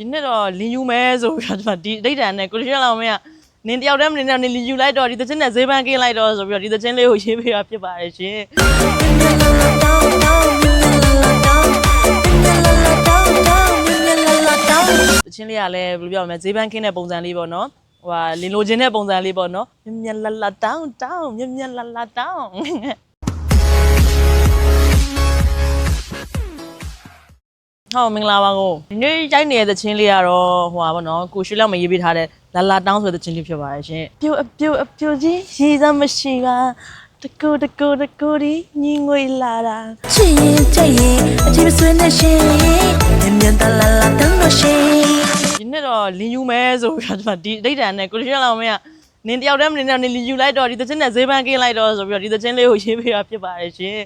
ဒီနေ့တော့လင်ယူမဲဆိုပြီးတော့ဒီအဋိဌာန်နဲ့ကိုရှင်လောင်မင်းကနင်တယောက်တည်းမနေနဲ့နင်လင်ယူလိုက်တော့ဒီသချင်းနဲ့ဈေးပန်းကင်းလိုက်တော့ဆိုပြီးတော့ဒီသချင်းလေးကိုရေးပေးတာဖြစ်ပါတယ်ရှင်တချင်းလေးကလည်းဘယ်လိုပြောရမလဲဈေးပန်းခင်းတဲ့ပုံစံလေးပေါ့နော်ဟိုဟာလင်လိုချင်တဲ့ပုံစံလေးပေါ့နော်မြက်မြက်လာလာတောင်းတောင်းမြက်မြက်လာလာတောင်း ဟောမင်္ဂလာပါကိုဒီနေ့ရိုက်နေတဲ့သချင်းလေးကတော့ဟိုဟာပေါ့နော်ကိုရွှေလောက်မရေးပေးထားတဲ့လာလာတောင်းဆိုတဲ့သချင်းလေးဖြစ်ပါတယ်ရှင်ပြုတ်အပြုတ်အပြုတ်ကြီးရေးစမ်းမရှိပါတကူတကူတကူဒီညီငွေလာတာချစ်ရင်ကြိတ်ရင်အချိန်မဆွေးနဲ့ရှင်မြန်မြန်တလာလာတန်းတော့ရှင်ဒီနေ့တော့လင်ယူမဲဆိုပြီးတော့ဒီအဋိဌာန်နဲ့ကိုရှင်လောင်မင်းကနင်တယောက်တည်းမနေနဲ့နင်လင်ယူလိုက်တော့ဒီသချင်းနဲ့ဈေးပန်းကင်းလိုက်တော့ဆိုပြီးတော့ဒီသချင်းလေးကိုရေးပေးတာဖြစ်ပါတယ်ရှင်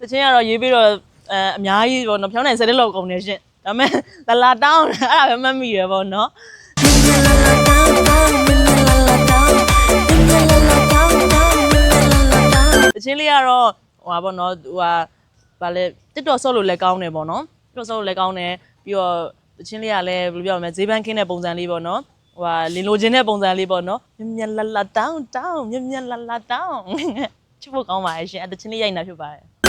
သချင်းကတော့ရေးပေးတော့ အဲအများကြီးပေါ့နော်ဖြောင်းနိုင်ဆယ်တဲ့လောက်ကုန်နေရှင်ဒါပေမဲ့လာလာတောင်းအဲ့ဒါပဲမှတ်မိရပေါ့နော်မြန်မြန်လာလာတန်းတန်းမြန်မြန်လာလာတန်းမြန်မြန်လာလာတန်းတန်းမြန်မြန်လာလာတန်းသချင်းလေးကတော့ဟိုပါပေါ့နော်ဟိုဟာဗာလဲတစ်တော်ဆော့လို့လည်းကောင်းတယ်ပေါ့နော်တစ်တော်ဆော့လို့လည်းကောင်းတယ်ပြီးတော့သချင်းလေးကလည်းဘယ်လိုပြောရမလဲဈေးပန်းခင်းတဲ့ပုံစံလေးပေါ့နော်ဟိုဟာလင်လိုချင်တဲ့ပုံစံလေးပေါ့နော်မြက်မြက်လာလာတောင်းတောင်းမြက်မြက်လာလာတောင်းချစ်ဖို့ကောင်းပါရဲ့ရှင်အဲ့သချင်းလေးရိုက်နေတာဖြစ်ပါတယ်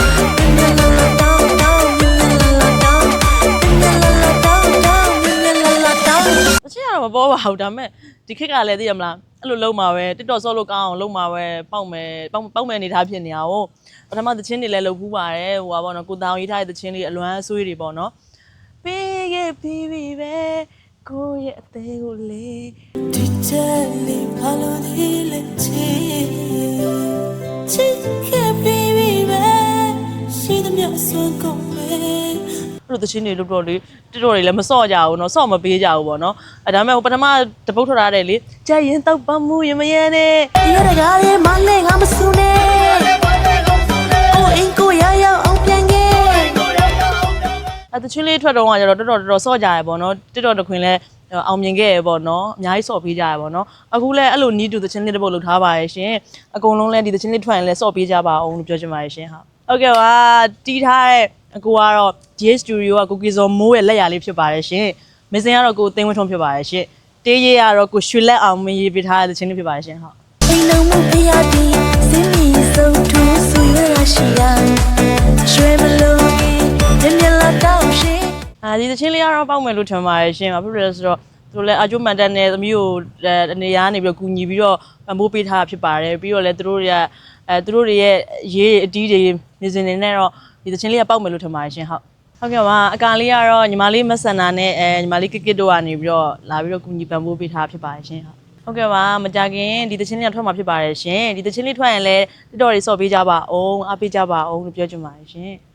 တော့မပေါ်ပါဘူးဒါပေမဲ့ဒီခေတ်ကလည်းသိရမလားအဲ့လိုလုံးမှာပဲတစ်တော်ဆော့လို့ကောင်းအောင်လုံးမှာပဲပေါက်မယ်ပေါက်ပေါက်မယ်အနေထားဖြစ်နေတာ哦ပထမသချင်းတွေလည်းလုပ်ဖူးပါတယ်ဟိုပါပေါ့နော်ကိုတောင်ရေးထားတဲ့သချင်းလေးအလွမ်းအဆွေးတွေပေါ့နော်ပေးခဲ့ပြီးပြီပဲကိုယ့်ရဲ့အသေးကိုလေဒီချက်လေးဘာလို့ဒီလဲချစ်ချစ်ခဲ့ပြီးပြီပဲရှိသမျှအစွမ်းကုန်ပဲအဲ့ လိုသချင်းတွေလုပ်တော့လေတစ်တော်တွေလည်းမဆော့ကြဘူးเนาะဆော့မပေးကြဘူးပေါ့နော်အဲဒါပေမဲ့ဟိုပထမတပုတ်ထွက်ထားတယ်လေကြက်ရင်တောက်ပမှုရမရဲနဲ့ ဒီရကားလေးမလေးငါမဆူနဲ့ကိုအင်ကိုရရအောင်ပြန်ခဲ့ အဲတချင်းလေးထွက်တော့ကကျတော့တော်တော်တော်တော်ဆော့ကြရပေါ့နော်တစ်တော်တစ်ခွင်လဲအောင်မြင်ခဲ့ရပေါ့နော်အများကြီးဆော့ပေးကြရပေါ့နော်အခုလဲအဲ့လို need to တချင်းလေးတစ်ပုတ်လုပ်ထားပါရဲ့ရှင်အကုန်လုံးလဲဒီတချင်းလေးထွက်ရင်လဲဆော့ပေးကြပါအောင်လို့ပြောချင်ပါရဲ့ရှင်ဟာဟုတ်ကဲ့ပါတီးထားတဲ့ အကူကတော့ GS Studio ကကိုကီဇော်မိုးရဲ့လက်ရာလေးဖြစ်ပါတယ်ရှင်မစင်ကတော့ကိုသိန်းဝင်းထွန်းဖြစ်ပါတယ်ရှင်တေးရေးကတော့ကိုရွှေလက်အောင်မင်းရေးပေးထားတဲ့တချင်းလေးဖြစ်ပါတယ်ရှင်ဟုတ်အိမ်လုံးမဖျားပြီးစင်းမီဆုံးထူးဆူရရှိရရွှေမလို့မြင်မြင်လာတော့ရှင်အာဒီသချင်းလေးကတော့ပေါက်မယ်လို့ထင်ပါတယ်ရှင်။ဘာဖြစ်လို့လဲဆိုတော့သူလည်းအကျိုးမှန်တဲ့နဲ့သမီးကိုအဲအနေရကနေပြီးတော့ကူညီပြီးတော့ပံ့ပိုးပေးထားတာဖြစ်ပါတယ်။ပြီးတော့လည်းသူတို့တွေကအဲသူတို့တွေရဲ့ရေးအတီးတွေနေစဉ်နေနဲ့တော့ ဒီသချင်းလေးကပေါက်မယ်လို့ထင်ပါတယ်ရှင်ဟုတ်။ဟုတ်ကဲ့ပါအကာလေးကတော့ညီမလေးမဆန္နာနဲ့အဲညီမလေးကစ်ကစ်တို့ကနေပြီးတော့လာပြီးတော့ကူညီပံ့ပိုးပေးထားဖြစ်ပါတယ်ရှင်ဟုတ်။ဟုတ်ကဲ့ပါမကြခင်ဒီသချင်းလေးကထွက်မှာဖြစ်ပါတယ်ရှင်။ဒီသချင်းလေးထွက်ရင်လည်းတော်တော်လေးစော့ပေးကြပါအောင်အားပေးကြပါအောင်လို့ပြောချင်ပါတယ်ရှင်။